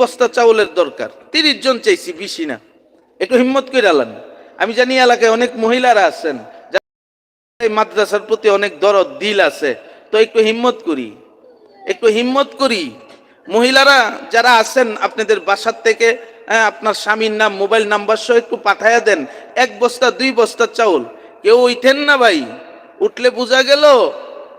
বস্তা চাউলের দরকার। তিরিশ জন চাইছি বেশি না। একটু হিম্মত করে আলান আমি জানি এলাকায় অনেক মহিলারা আছেন মাদ্রাসার প্রতি অনেক দরদ দিল আছে। তো একটু হিম্মত করি। একটু হিম্মত করি। মহিলারা যারা আছেন আপনাদের বাসার থেকে হ্যাঁ, আপনার স্বামীর নাম মোবাইল নাম্বার সহ একটু পাঠাইয়া দেন। এক বস্তা দুই বস্তা চাউল। কেউ উঠেন না ভাই। উঠলে বোঝা গেল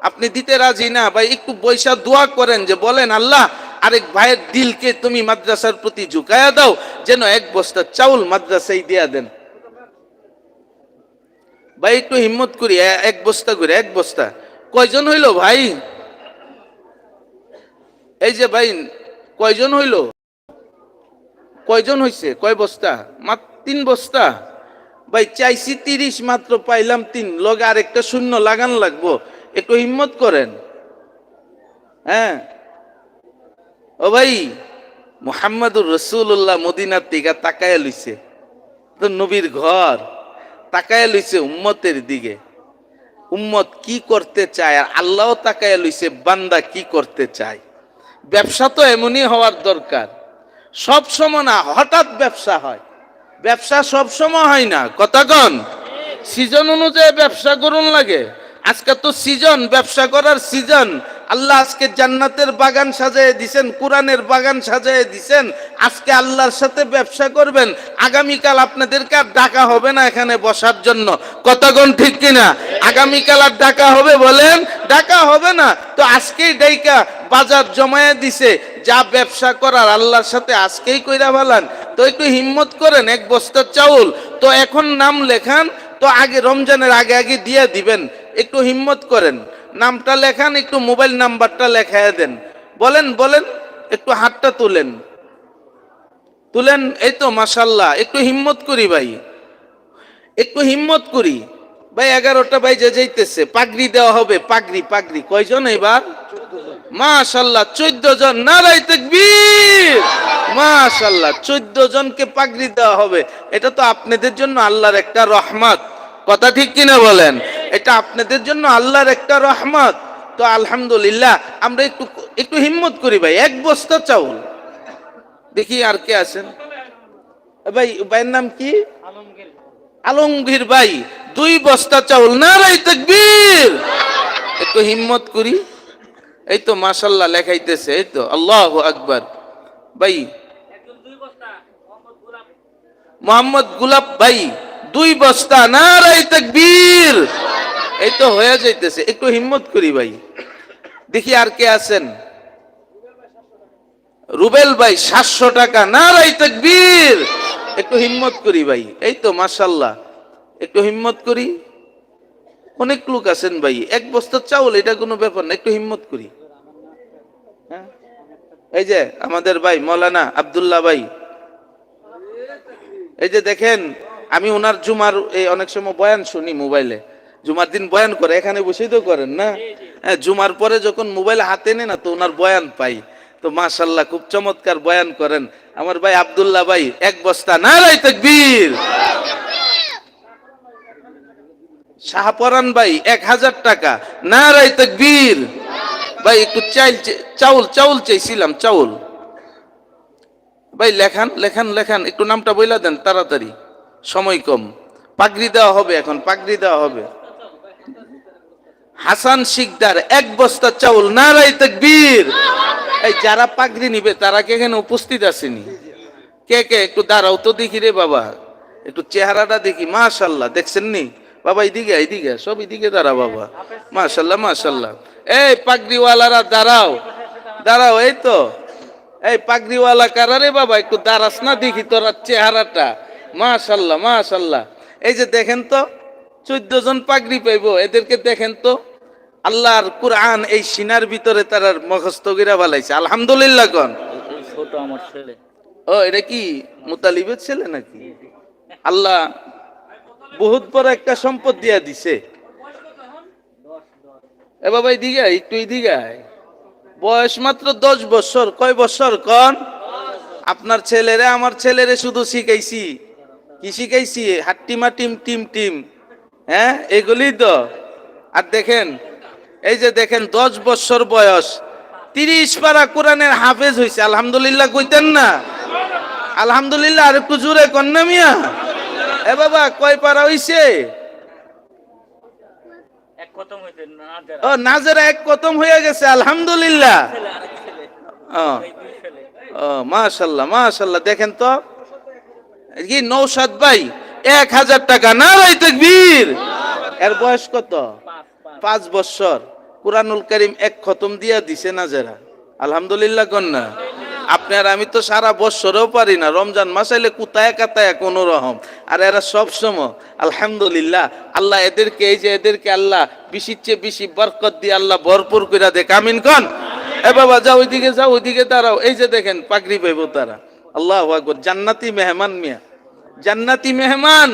আপনি দিতে রাজি না, ভাই, একটু বৈশা দোয়া করেন যে, বলেন, আল্লাহ, আরেক ভাইয়ের দিলকে তুমি মাদ্রাসার প্রতি ঝুঁকায়া দাও, যেন এক বস্তা চাউল মাদ্রাসায় দিয়া দেন। ভাই, একটু হিম্মত করি এক বস্তা করে, এক বস্তা। কয়জন হইল, ভাই? এই যে, ভাই, কয়জন হইল? কয়জন হইছে? কয় বস্তা? মাত্র তিন বস্তা। ভাই, চাইছি তিরিশ, মাত্র পাইলাম তিন। লগে আরেকটা শূন্য লাগান লাগবো। একটু হিম্মত করেন। হ্যাঁ। ও ভাই, মোহাম্মদুর রসুল্লাহ মদিনার দিকে তাকায় লইছে। তো নবীর ঘর তাকায় লইছে উম্মতের দিকে। উম্মত কি করতে চায় আর আল্লাহ তাকায় লইছে, বান্দা কি করতে চায়। ব্যবসা তো এমনই হওয়ার দরকার। সব সময় না, হঠাৎ ব্যবসা হয়। ব্যবসা সব সময় হয় না। কতক্ষণ সিজন অনুযায়ী ব্যবসা করুন লাগে। আজকে তো সিজন, ব্যবসা করার সিজন। আল্লাহ আজকে জান্নাতের বাগান সাজায় দিছেন, কোরআনের বাগান সাজায় দিছেন। আজকে আল্লাহর সাথে ব্যবসা করবেন। আগামীকাল আপনাদেরকে আর ডাকা হবে না এখানে বসার জন্য। কতক্ষণ ঠিক কিনা? আগামীকাল আর ডাকা হবে বলেন, ডাকা হবে না। তো আজকেই ডাইকা বাজার জমায়ে দিছে, যা ব্যবসা করার আল্লাহর সাথে আজকেই কইরা ভালান তো একটু হিম্মত করেন, এক বস্তা চাউল। তো এখন নাম লেখান, তো আগে রমজানের আগে আগে দিয়ে দিবেন। একটু হিম্মত করেন। নামটা লেখান, একটু মোবাইল নাম্বারটা লেখায় দেন। বলেন বলেন, একটু হাতটা তুলেন। তুলেন, এই তো মাসাল্লাহ একটু হিম্মত করি ভাই। একটু হিম্মত করি। ভাই, এগারোটা ভাই যে যাইতেছে, পাগড়ি দেওয়া হবে, পাগড়ি পাগড়ি। কয়জন এবার? মাশাল্লাহ, চোদ্দ জন। নারাই তাকবীর! মাশাল্লাহ, চোদ্দ জনকে পাগড়ি দেওয়া হবে। এটা তো আপনাদের জন্য আল্লাহর একটা রহমত। কথা ঠিক কিনা বলেন? এটা আপনাদের জন্য আল্লাহর একটা রহমত। তো আলহামদুলিল্লাহ, আমরা একটু একটু হিম্মত করি ভাই, এক বস্তা চাউল। দেখি আর কে আছেন? ভাই ভাইয়ের নাম কি? আলমগীর ভাই। দুই বস্তা চাউল। নারাই তাকবীর। একটু হিম্মত করি। এই তো মাশাল্লাহ লেখাইতেছে, এই তো, আল্লাহ আকবার। ভাই, মোহাম্মদ গুলাব ভাই, দুই বস্তা। নারাই তাকবীর। এই তো হয়ে যাইতেছে, একটু হিম্মত করি ভাই। দেখি আর কে আছেন? রুবেল ভাই, সাতশো টাকা। নারাই তাকবীর! একটু হিম্মত করি ভাই, এই তো মাশাল্লাহ। একটু হিম্মত করি। অনেক লোক আছেন ভাই, এক বস্তা চাউল, এটা কোনো ব্যাপার না, একটু হিম্মত করি। হ্যাঁ? এই যে আমাদের ভাই, মৌলানা আব্দুল্লাহ ভাই। এই যে দেখেন, আমি ওনার জুমার এই অনেক সময় বয়ান শুনি মোবাইলে। জুমার দিন বয়ান করে এখানে বসেই তো করেন না? হ্যাঁ জুমার পরে যখন মোবাইল হাতে নেই না তো ওনার বয়ান পাই। তো মাশাল্লাহ খুব চমৎকার বয়ান করেন। আমার ভাই আব্দুল্লাহ ভাই এক বস্তা না নারাই তাকবীর। শাহপরান ভাই এক হাজার টাকা না নারাই তাকবীর। ভাই একটু চাইল চাউল চাউল চাইছিলাম চাউল। ভাই লেখান লেখান লেখান একটু নামটা বইলা দেন তাড়াতাড়ি। সময় কম। পাগড়ি দেওয়া হবে এখন পাগড়ি দেওয়া হবে। হাসান শিকদার এক বস্তা চাউল নারাই তাকবীর। এই যারা পাগড়ি নিবে তারা কে এখানে উপস্থিত আসেনি? কে কে? একটু দাঁড়াও তো দেখি রে বাবা। একটু চেহারাটা দেখি মাশাল্লাহ দেখছেন নি? বাবা এদিকে এদিকে সব এদিকে দাঁড়া বাবা। মাশাল্লাহ মাশাল্লাহ। এই পাগড়িওয়ালারা দাঁড়াও দাঁড়াও এই তো। এই পাগড়িওয়ালা কারা রে বাবা? একটু দাঁড়াস না দেখি তোরা চেহারাটা। মাশাল্লাহ মাশাল্লাহ। এই যে দেখেন তো চোদ্দ জন পাগড়ি পাইবো এদেরকে দেখেন তো। আল্লাহর কুরআন এই সিনার ভিতরে তার মুখস্থ গিরা বালাইছে আলহামদুলিল্লাহ কন। ছোট আমার ছেলে। ও এটা কি মুতালিবের ছেলে নাকি? আল্লাহ বহুত বড় একটা সম্পদ দিয়া দিছে। এ বাবা আয়, একটু আয়। বয়স মাত্র দশ বছর। কয় বছর কন? আপনার ছেলেরে আমার ছেলেরে শুধু শিখাইছি। কি শিখাইছি? হাট্টিমা টিম টিম টিম। হ্যাঁ এগুলি তো। আর দেখেন এই যে দেখেন দশ বছর বয়স তিরিশ পারা কোরআনের হাফেজ হয়েছে আলহামদুলিল্লাহ কইতেন না। আলহামদুলিল্লাহ আর একটু জোরে কন্যা মিয়া? এ বাবা কয় পারা হইছে? ও নাজেরা এক কতম হয়ে গেছে আলহামদুলিল্লাহ। ও মাশাল্লাহ মাশাল্লাহ। দেখেন তো কি নৌসাদ ভাই এক হাজার টাকা না রাই তকবীর। এর বয়স কত? পাঁচ বছর কুরআনুল করিম এক খতম দিয়া দিছে না যারা? আলহামদুলিল্লাহ কন্যা আপনার আমি তো সারা বছরও পারি না, রমজান মাস আইলে কুতায় কাতায় কোন রকম। আর এরা সব সময়, আলহামদুলিল্লাহ, আল্লাহ এদেরকে, এই যে এদেরকে আল্লাহ বেশির চেয়ে বেশি বরকত দিয়ে আল্লাহ ভরপুর করে দে আমিন কন? এ বাবা, যাও ওইদিকে যাও ওইদিকে, দাঁড়াও। এই যে দেখেন, পাগড়ি পাইব তারা। আল্লাহ জান্নাতি মেহমান মিয়া। জান্নাতি মেহমান!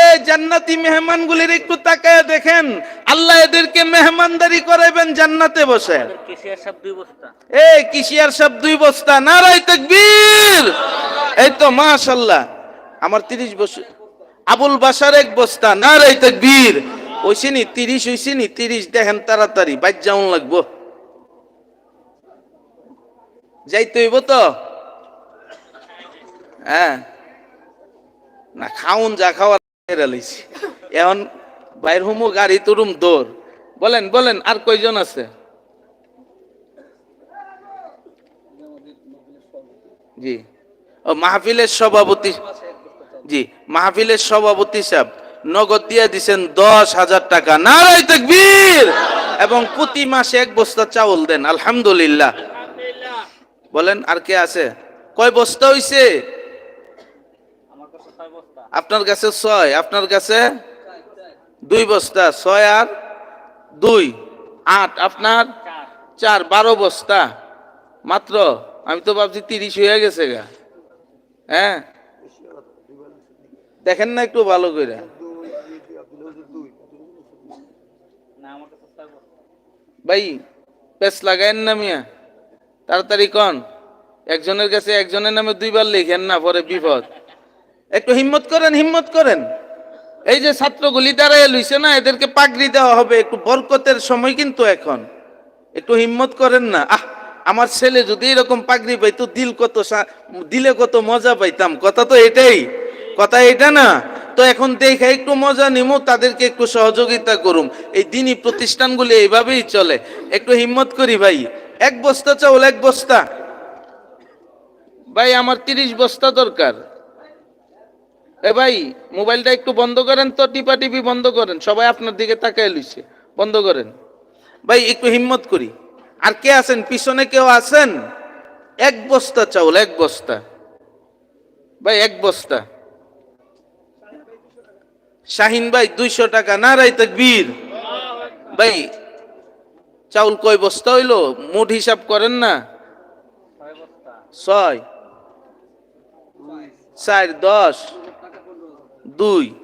এই জান্নাতি মেহমান গুলির একটু তাকায় দেখেন। আল্লাহ এদেরকে মেহমানদারি করাইবেন জান্নাতে বসে। কেশিয়ার এই কিসিয়ার সব দুই বস্তা। নারাই তকবীর। এই তো মাশাল্লাহ আমার তিরিশ বছর আবুল বাসার এক বস্তা। নারাই তকবীর। ওইসিনি তিরিশ ওইসিনি তিরিশ। দেখেন তাড়াতাড়ি বাইর যাউন লাগবো। যাইতে হইব তো? হ্যাঁ। না খাউন যা খাওয়ার লইছি। এখন বাইর হুমু গাড়ি তুরুম বলেন বলেন, আর কয়জন আছে? জি। ও, মাহফিলের সভাপতি, জি, মাহফিলের সভাপতি সাহেব, নগদ দিয়ে দশ হাজার টাকা। নারাই তকবীর! এবং প্রতি মাসে এক বস্তা চাউল দেন, আলহামদুলিল্লাহ। বলেন, আর কে আছে? কয় বস্তা হইছে আমার কাছে ছয় বস্তা আপনার কাছে ছয়, আপনার কাছে দুই বস্তা, ছয় আর দুই, আট, আপনার চার, বারো বস্তা। মাত্র, আমি তো ভাবছি তিরিশ হয়ে গেছে গা। হ্যাঁ? দেখেন না একটু ভালো করে। ভাই পেস লাগাইন না মিয়া। তাড়াতাড়ি কন। একজনের কাছে একজনের নামে দুইবার লিখেন না, পরে বিপদ। একটু হিম্মত করেন হিম্মত করেন। এই যে ছাত্রগুলি দাঁড়ায় লইছে না, এদেরকে পাগড়ি দেওয়া হবে, একটু বরকতের সময় কিন্তু এখন। একটু হিম্মত করেন না, আহ, আমার ছেলে যদি এরকম পাগড়ি পাইতো, দিল কত দিলে কত মজা পাইতাম। কথা তো এটাই, কথা এটা না। তো এখন দেখে একটু মজা নিমু, তাদেরকে একটু সহযোগিতা করুম। এই দিনই প্রতিষ্ঠানগুলি এইভাবেই চলে। একটু হিম্মত করি ভাই। এক বস্তা চাউল, এক বস্তা। ভাই, আমার তিরিশ বস্তা দরকার। এ ভাই, মোবাইলটা একটু বন্ধ করেন তো, টিপা টিপি বন্ধ করেন, সবাই আপনার দিকে তাকায় লইছে, বন্ধ করেন। ভাই, একটু হিম্মত করি। আর কে আছেন? পিছনে কেউ আছেন? এক বস্তা চাউল, এক বস্তা। ভাই, এক বস্তা। শাহিন ভাই, দুইশো টাকা না রাই বীর ভাই, চাউল কয় বস্তা হইল? মোট হিসাব করেন না। ছয়। চার দশ। দুই।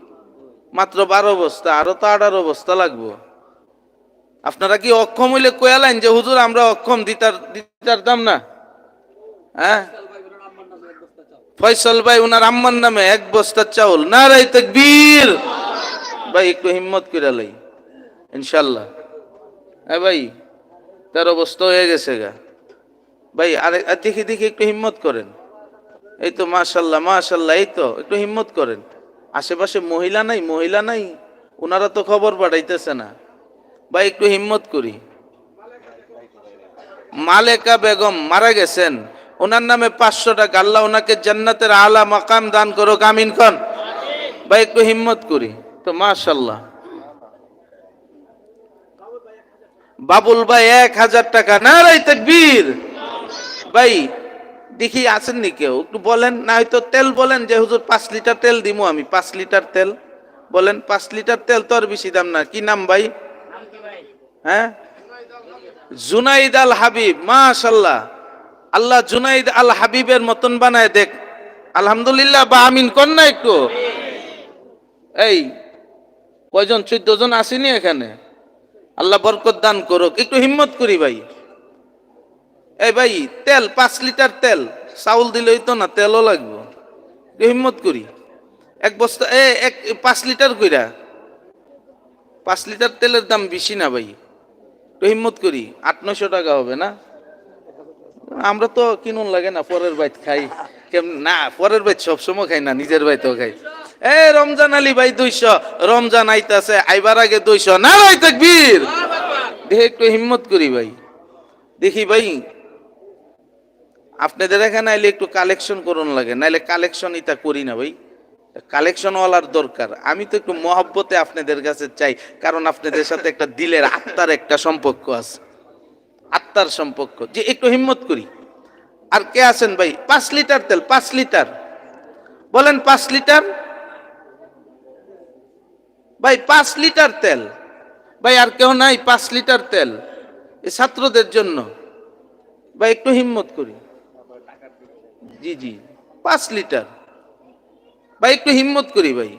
মাত্র বারো বস্তা, আরও তো আঠারো বস্তা লাগবো। আপনারা কি অক্ষম হইলে কয়ালেন যে, হুজুর, আমরা অক্ষম, দিতার দিতার দাম না? হ্যাঁ? ফয়সল ভাই, উনার আম্মার নামে এক বস্তা চাউল। না রাই বীর ভাই, একটু হিম্মত করে লাই। ইনশাল্লাহ হ্যাঁ ভাই, তেরো বস্তা হয়ে গেছে গা। ভাই, আরে আর দেখি দেখি, একটু হিম্মত করেন। এই তো মাশাল্লাহ মাশাল্লাহ এই তো, একটু হিম্মত করেন। আশেপাশে মহিলা নাই মহিলা নাই ওনারা তো খবর পাঠাইতেছে না। বা একটু হিম্মত করি। মালেকা বেগম মারা গেছেন। ওনার নামে পাঁচশো টাকা আল্লাহ ওনাকে জান্নাতের আলা মাকাম দান করো কামিন খান ভাই, একটু হিম্মত করি। তো মাশাল্লাহ বাবুল ভাই, এক হাজার টাকা। না রাই তাকবীর। ভাই দেখি আসেননি কেউ? একটু বলেন, না হয়তো তেল বলেন যে, হুজুর, পাঁচ লিটার তেল দিমু আমি। পাঁচ লিটার তেল? বলেন, পাঁচ লিটার তেল তো আর বেশি দাম না। কি নাম ভাই? হ্যাঁ? জুনাইদ আল হাবিব মাশাল্লাহ আল্লাহ জুনাইদ আল হাবিবের মতন বানায় দেখ। আলহামদুলিল্লাহ, বা আমিন কর না একটু। এই, কয়জন, চোদ্দ জন আসেনি এখানে? আল্লাহ বরকত দান করুক। একটু হিম্মত করি ভাই। এই ভাই, তেল, পাঁচ লিটার তেল। চাউল দিলেই তো না, তেলও লাগবে। হিম্মত করি। এক বস্তা, এ, এক, পাঁচ লিটার কইরা। পাঁচ লিটার তেলের দাম বেশি না ভাই। একটু হিম্মত করি, আট নশো টাকা হবে না? আমরা তো কিনুন লাগে না, পরের বাইত খাই। না, পরের বাইত সবসময় খাই না, নিজের বাইতেও খাই। এ, রমজান আলী ভাই দুইশো, রমজান আইতাছে, আইবার আগে দুইশো, না ভাই তাকবীর? দেখে একটু হিম্মত করি ভাই। দেখি ভাই আপনাদের এখানে আইলে একটু কালেকশন করুন লাগে, নাইলে কালেকশন এটা করি না ভাই। কালেকশন ওয়ালার দরকার। আমি তো একটু মহব্বতে আপনাদের কাছে চাই, কারণ আপনাদের সাথে একটা দিলের আত্মার একটা সম্পর্ক আছে। আত্মার সম্পর্ক, যে একটু হিম্মত করি। আর কে আছেন ভাই? পাঁচ লিটার তেল, পাঁচ লিটার। বলেন পাঁচ লিটার। ভাই, পাঁচ লিটার তেল। ভাই, আর কেউ নাই, পাঁচ লিটার তেল। এই ছাত্রদের জন্য। ভাই, একটু হিম্মত করি। জি জি। পাঁচ লিটার। ভাই একটু হিম্মত করি ভাই।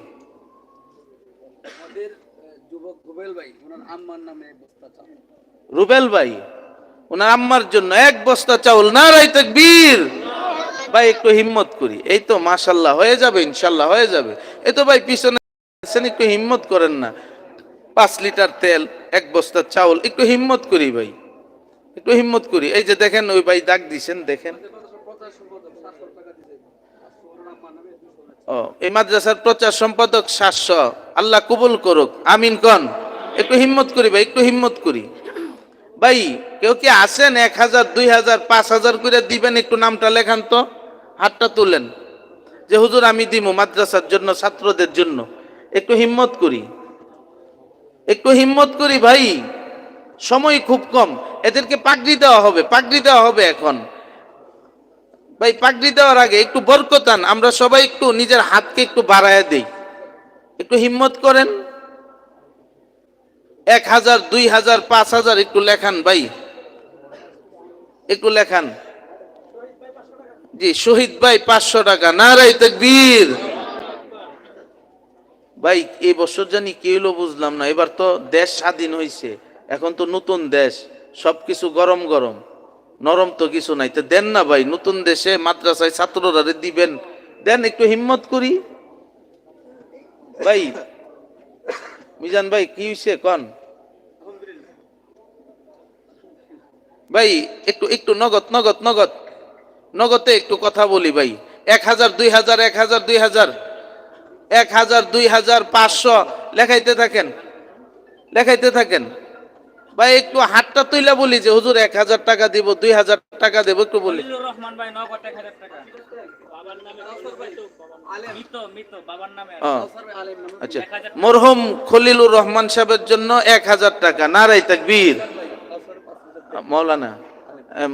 রুবেল ভাই ওনার আম্মার রুবেল ভাই ওনার জন্য এক বস্তা চাউল। না রাই বীর ভাই একটু হিম্মত করি। এই তো মাশাল্লাহ হয়ে যাবে ইনশাল্লাহ হয়ে যাবে। এই তো ভাই পিছনে একটু হিম্মত করেন না। পাঁচ লিটার তেল এক বস্তা চাউল একটু হিম্মত করি ভাই। একটু হিম্মত করি। এই যে দেখেন ওই ভাই দাগ দিছেন দেখেন প্রচার সম্পাদক সাতশো টাকা দিতে ওনার আম্মার নামে দুশো ও এই মাদ্রাসার প্রচার সম্পাদক সাতশো। আল্লাহ কবুল করুক, আমিন কন। একটু হিম্মত করি ভাই, একটু হিম্মত করি। ভাই, কেউ কি আসেন এক হাজার, দুই হাজার, পাঁচ হাজার করে দিবেন একটু নামটা লেখান তো। হাতটা তুলেন। যে হুজুর আমি দিব মাদ্রাসার জন্য, ছাত্রদের জন্য। একটু হিম্মত করি। একটু হিম্মত করি ভাই। সময় খুব কম। এদেরকে পাগড়ি দেওয়া হবে, পাগড়ি দেওয়া হবে এখন। ভাই, পাগড়ি দেওয়ার আগে একটু বরকতান আমরা সবাই একটু নিজের হাতকে একটু বাড়ায় দেই। একটু হিম্মত করেন? এক হাজার, দুই হাজার, পাঁচ হাজার একটু লেখান ভাই। একটু লেখান। জি, শহীদ ভাই পাঁচশো টাকা। নারাই বীর ভাই, এই বছর জানি কি হলো বুঝলাম না। এবার তো দেশ স্বাধীন হয়েছে এখন তো নতুন দেশ। সবকিছু গরম গরম। নরম তো কিছু নাই। তো দেন না ভাই, নতুন দেশে মাদ্রাসায় ছাত্ররা দিবেন। দেন একটু হিম্মত করি। ভাই, মিজান ভাই, কি হয়েছে কন? ভাই, একটু একটু নগদ নগদ নগদ। নগদে একটু কথা বলি ভাই। এক হাজার, দুই হাজার, এক হাজার, দুই হাজার। এক হাজার, দুই হাজার, পাঁচশো। লেখাইতে থাকেন। লেখাইতে থাকেন। ভাই একটু হাতটা তুইলা বলি যে হুজুর এক হাজার টাকা দিব দুই হাজার টাকা দেবো একটু বলি। রহমান ভাই নগদ এক হাজার টাকা। বাবার নামে মৃত মৃত বাবার নামে ও, কাউসার ভাই আলেম নামে আচ্ছা। মরহুম খলিলুর রহমান সাহেবের জন্য এক হাজার টাকা নারাই তাকবীর। মৌলানা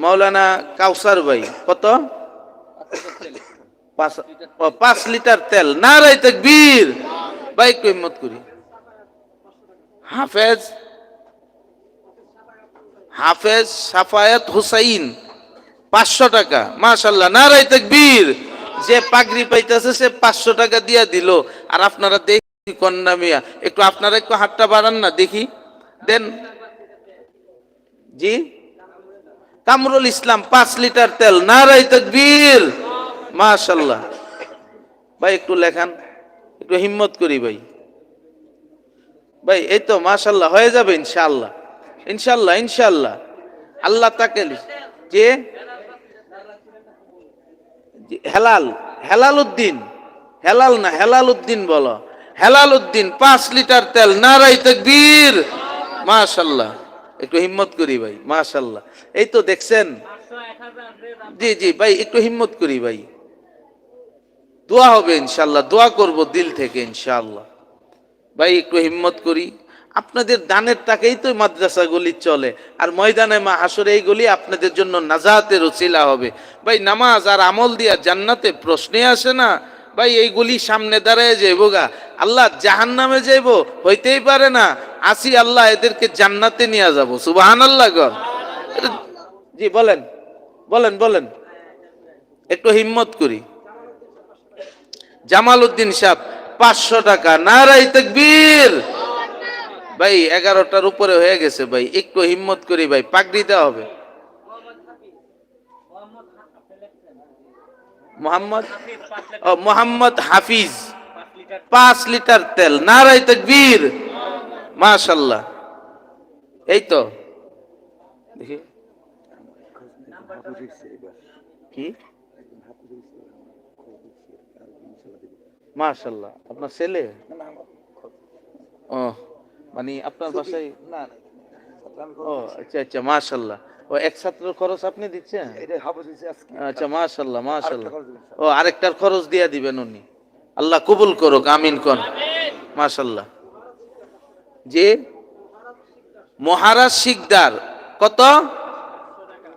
মৌলানা কাউসার ভাই কত? পাঁচ লিটার তেল নারাই তাকবীর। ভাই একটু হিম্মত করি। হাফেজ হাফেজ সাফায়াত হুসাইন, পাঁচশো টাকা। মাশাল্লাহ নারাই তাকবীর। যে পাগড়ি পাইতেছে, সে পাঁচশো টাকা দিয়া দিল। আর আপনারা দেখি কন্যা মিয়া। একটু আপনারা একটু হাতটা বাড়ান না, দেখি। দেন। জি? কামরুল ইসলাম, পাঁচ লিটার তেল। নারাই তাকবীর। মাশাল্লাহ ভাই, একটু লেখান। একটু হিম্মত করি, ভাই। ভাই, এই তো মাশাল্লাহ হয়ে যাবে ইনশাআল্লাহ। ইনশাল্লাহ ইনশাল্লাহ। আল্লাহ তাকে যে হেলাল হেলাল উদ্দিন হেলাল না হেলাল উদ্দিন বলো। হেলাল উদ্দিন পাঁচ লিটার তেল নারাই তকবীর। মাশাল্লাহ। একটু হিম্মত করি ভাই, মাশাল্লাহ। এই তো দেখছেন? জি জি, ভাই, একটু হিম্মত করি ভাই। দোয়া হবে ইনশাল্লাহ, দোয়া করব দিল থেকে ইনশাল্লাহ। ভাই, একটু হিম্মত করি। আপনাদের দানের টাকাই তো মাদ্রাসাগুলি চলে। আর ময়দানে মা আসরে এইগুলি আপনাদের জন্য নাজাতের উচিলা হবে। ভাই, নামাজ আর আমল দিয়া জান্নাতে প্রশ্নে আসে না। ভাই, এইগুলি সামনে দাঁড়ায় যাইব গা। আল্লাহ জাহান নামে যাইব, হইতেই পারে না। আসি আল্লাহ এদেরকে জান্নাতে নিয়ে যাব। সুবাহান আল্লাহ গর জি, বলেন। বলেন বলেন। একটু হিম্মত করি। জামাল উদ্দিন সাহেব, পাঁচশো টাকা। নারাই তকবীর। ভাই, এগারোটার উপরে হয়ে গেছে ভাই, একটু হিম্মত করি ভাই, পাগড়ি দেওয়া হবে। মোহাম্মদ ও, মোহাম্মদ হাফিজ, পাঁচ লিটার তেল নারাই তকবীর। মাশাল্লাহ। এই তো। দেখি। কি? মাশাল্লাহ। আপনার ছেলে? ও। মানে আপনার বাসায় ও আচ্ছা আচ্ছা মাশাল্লাহ ও এক ছাত্রের খরচ আপনি দিচ্ছেন? আচ্ছা মাশাল্লাহ মাশাল্লাহ ও আরেকটার খরচ দিয়ে দিবেন উনি। আল্লাহ কবুল করুক আমিন কন। মাশাল্লাহ যে মহারাজ শিকদার কত?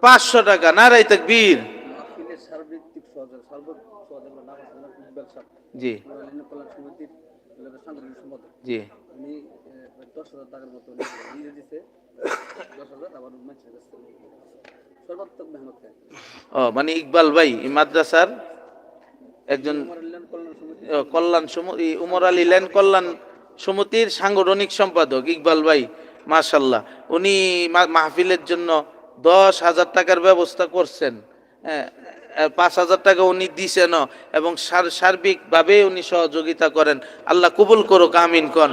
পাঁচশো টাকা। নারাই তাকবীর। জি। জি। দশ হাজার টাকার মতো দিয়ে দিছে দশ হাজার আবার মানুষের কাছে সর্বাত্মক মেহনত ও মানে ইকবাল ভাই এই মাদ্রাসার একজন কল্যাণ সমিতি। উমর আলী ল্যান্ড কল্যাণ সমিতির সাংগঠনিক সম্পাদক ইকবাল ভাই মাশাল্লাহ উনি মাহফিলের জন্য দশ হাজার টাকার ব্যবস্থা করছেন। হ্যাঁ, পাঁচ হাজার টাকা উনি দিছেন এবং সার- সার্বিকভাবে উনি সহযোগিতা করেন। আল্লাহ কবুল করুক আমিন কন।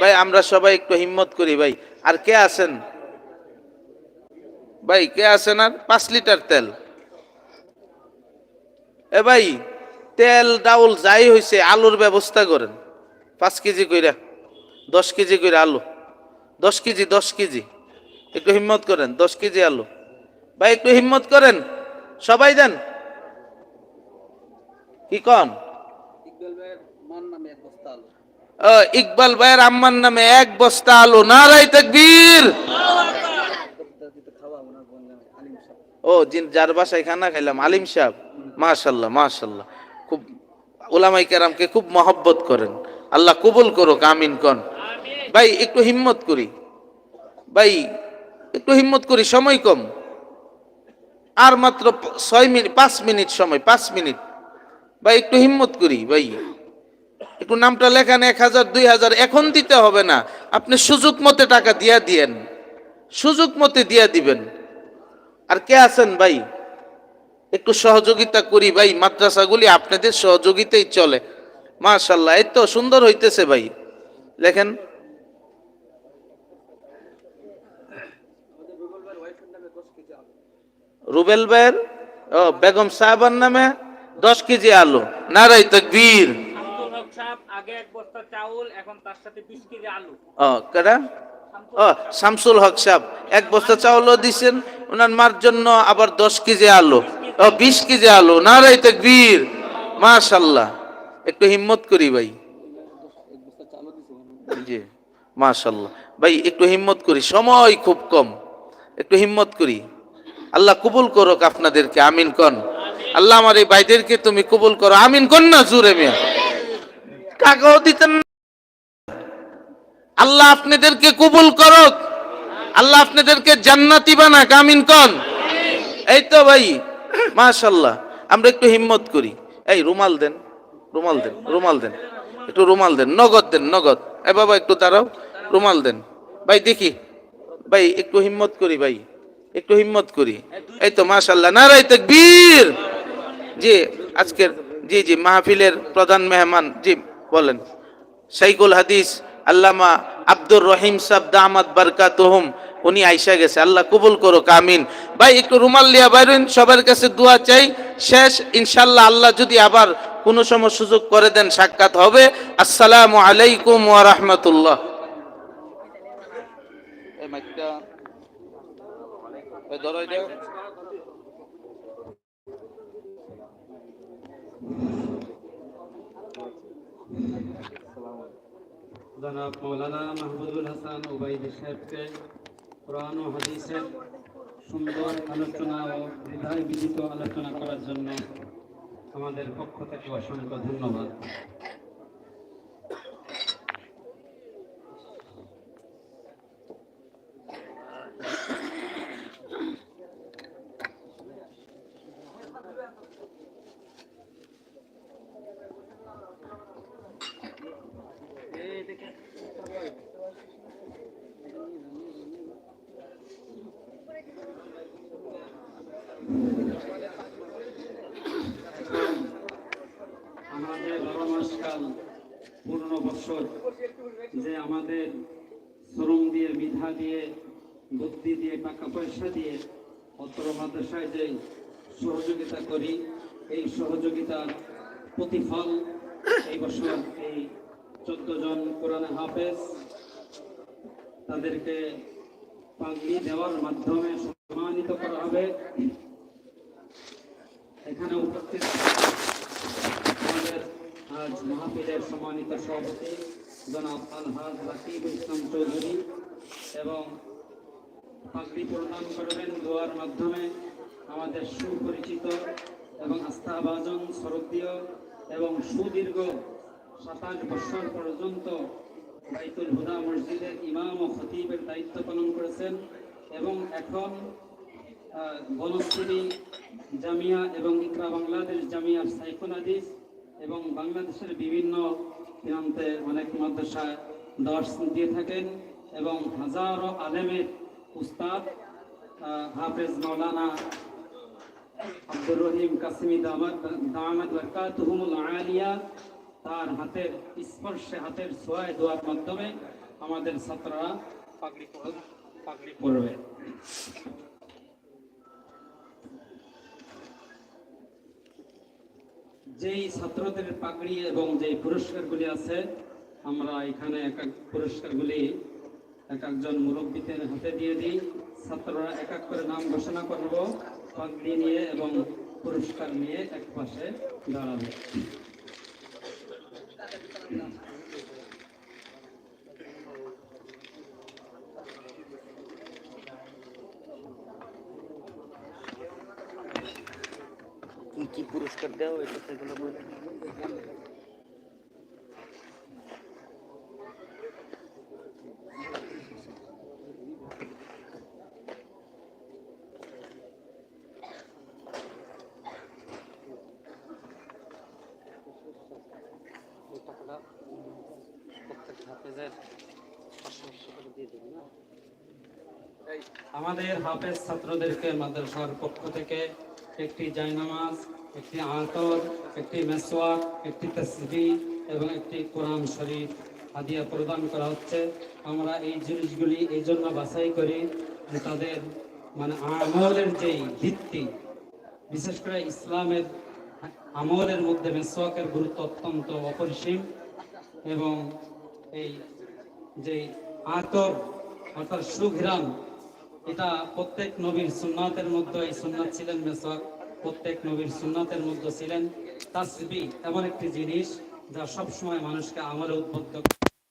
ভাই, আমরা সবাই একটু হিম্মত করি, ভাই। আর কে আছেন? ভাই, কে আছেন আর? পাঁচ লিটার তেল। এ ভাই, তেল, ডাউল যাই হয়েছে আলুর ব্যবস্থা করেন। পাঁচ কেজি কইরা, দশ কেজি কইরা আলু। দশ কেজি দশ কেজি। একটু হিম্মত করেন, দশ কেজি আলু। ভাই, একটু হিম্মত করেন। সবাই দেন। কি কন? ইকবাল ভাইয়ের মান নামে বস্তা আলু। ইকবাল ভাইয়ের আম্মার নামে এক বস্তা আলু নারাই তাকবীর। ও যার বাসায় খানা খাইলাম, আলিম সাহেব। মাশাল্লাহ মাশাল্লাহ। খুব ওলামাই কেরামকে খুব মহব্বত করেন। আল্লাহ কবুল করুক, আমিন কন। ভাই, একটু হিম্মত করি। ভাই, একটু হিম্মত করি, সময় কম। আর মাত্র ছয় মিনিট, পাঁচ মিনিট সময়, পাঁচ মিনিট। ভাই, একটু হিম্মত করি, ভাই। একটু নামটা লেখান, এক হাজার, দুই হাজার, এখন দিতে হবে না। আপনি সুযোগ মতে টাকা দিয়া দিয়েন। সুযোগ মতে দিয়া দিবেন। আর কে আছেন ভাই? একটু সহযোগিতা করি ভাই, মাদ্রাসাগুলি আপনাদের সহযোগিতাই চলে। মাশাল্লাহ এই তো সুন্দর হইতেছে ভাই। লেখেন। রুবেল ভাইয়ের, ও, বেগম সাহেবার নামে দশ কেজি আলু। নারাই তকবীর। আগে এক বস্তা চাউল এখন তার সাথে বিশ কেজি আলু। ও কেডা? ও শামসুল হক সাহেব এক বস্তা চাউলও দিছেন ওনার মার জন্য আবার দশ কেজি আলু। ও বিশ কেজি আলু নারাই তকবীর। মাশাল্লাহ একটু হিম্মত করি ভাই। জি মাশাল্লাহ। ভাই একটু হিম্মত করি সময় খুব কম। একটু হিম্মত করি। আল্লাহ কবুল করুক আপনাদেরকে আমিন কন। আল্লাহ আমার এই ভাইদেরকে তুমি কবুল করো আমিন কন না জুরে মিয়া। টাকাও দিতেন আল্লাহ আপনাদেরকে কবুল করুক। আল্লাহ আপনাদেরকে জান্নাতি বানাক, আমিন কন। এই তো ভাই মাশাল্লাহ আমরা একটু হিম্মত করি। এই, রুমাল দেন রুমাল দেন রুমাল দেন। একটু রুমাল দেন, নগদ দেন, নগদ। এ বাবা, একটু দাঁড়াও, রুমাল দেন। ভাই, দেখি। ভাই, একটু হিম্মত করি, ভাই। একটু হিম্মত করি। এই তো মাশাল্লাহ নারাই তাকবীর। জি, আজকের, জি জি, মাহফিলের প্রধান মেহমান, জি। বলেন শাইকুল হাদিস, আল্লামা আব্দুর রহিম সাহ দামাত বারকাতুহুম, উনি আইসা গেছে, আল্লাহ কবুল করো কামিন ভাই, একটু রুমাল লিয়া বাইরেন, সবার কাছে দোয়া চাই, শেষ ইনশাল্লাহ আল্লাহ যদি আবার কোনো সময় সুযোগ করে দেন, সাক্ষাৎ হবে। আসসালামু আলাইকুম ওয়া রাহমাতুল্লাহ। ধরো জনাব মৌলানা মাহমুদুল হাসান ওবাইদি সাহেবকে কোরআন ও হাদিসের সুন্দর আলোচনা ও বিধায় বিজিত আলোচনা করার জন্য আমাদের পক্ষ থেকে অসংখ্য ধন্যবাদ আমাদের বারো মাসকাল পূর্ণ বৎসর যে আমাদের শ্রম দিয়ে বিধা দিয়ে বুদ্ধি দিয়ে টাকা পয়সা দিয়ে অত্র মাদ্রাসায় যে সহযোগিতা করি এই সহযোগিতার প্রতিফল এই বছর এই চোদ্দ জন কোরআনে হাফেজ তাদেরকে পাগড়ি দেওয়ার মাধ্যমে সম্মানিত করা হবে। এখানে উপস্থিত আজ মাহফিলের সম্মানিত সভাপতি জনাব আলহাজ রাকিবুল ইসলাম চৌধুরী এবং পাগড়ি প্রদান করবেন দোয়ার মাধ্যমে আমাদের সুপরিচিত এবং আস্থাভাজন শরদীয় এবং সুদীর্ঘ সাতাশ বছর পর্যন্ত বাইতুল হুদা মসজিদের ইমাম ও খতিবের দায়িত্ব পালন করেছেন এবং এখন বনশ্রী জামিয়া এবং ইকরা বাংলাদেশ জামিয়ার সাইফুল হাদিস এবং বাংলাদেশের বিভিন্ন প্রান্তে অনেক মাদ্রাসায় দর্শ দিয়ে থাকেন এবং হাজারো আলেমের উস্তাদ হাফেজ মৌলানা আব্দুর রহিম কাসিমি আলিয়া, তার হাতের স্পর্শে হাতের দোয়ার মাধ্যমে আমাদের ছাত্ররা পাগড়ি পাগড়ি পরবে। যেই ছাত্রদের পাগড়ি এবং যেই পুরস্কারগুলি আছে, আমরা এখানে এক এক পুরস্কারগুলি এক একজন মুরব্বীদের হাতে দিয়ে দিই। ছাত্ররা এক এক করে নাম ঘোষণা করব পাগড়ি নিয়ে এবং পুরস্কার নিয়ে এক পাশে দাঁড়াবে কি পুরস্কার দেওয়া হয়েছে সেগুলো বলুন এই টাকাটা প্রত্যেক হাফেজের পাঁচশো পাঁচশো করে দিয়ে দেবেন না আমাদের হাফেজ ছাত্রদেরকে মাদ্রাসার পক্ষ থেকে একটি জায়নামাজ, একটি আতর, একটি মেসওয়াক, একটি তসবি এবং একটি কোরআন শরীফ হাদিয়া প্রদান করা হচ্ছে। আমরা এই জিনিসগুলি এই জন্য বাছাই করি যে তাদের মানে আমলের যেই ভিত্তি, বিশেষ করে ইসলামের আমলের মধ্যে মেসওয়াকের গুরুত্ব অত্যন্ত অপরিসীম এবং এই যে আতর অর্থাৎ সুঘ্রাম এটা প্রত্যেক নবীর সুন্নাতের মধ্যে এই সুন্নাত ছিলেন মেসর, প্রত্যেক নবীর সুন্নাতের মধ্যে ছিলেন তাসবি এমন একটি জিনিস যা সবসময় মানুষকে আমলে উদ্বুদ্ধ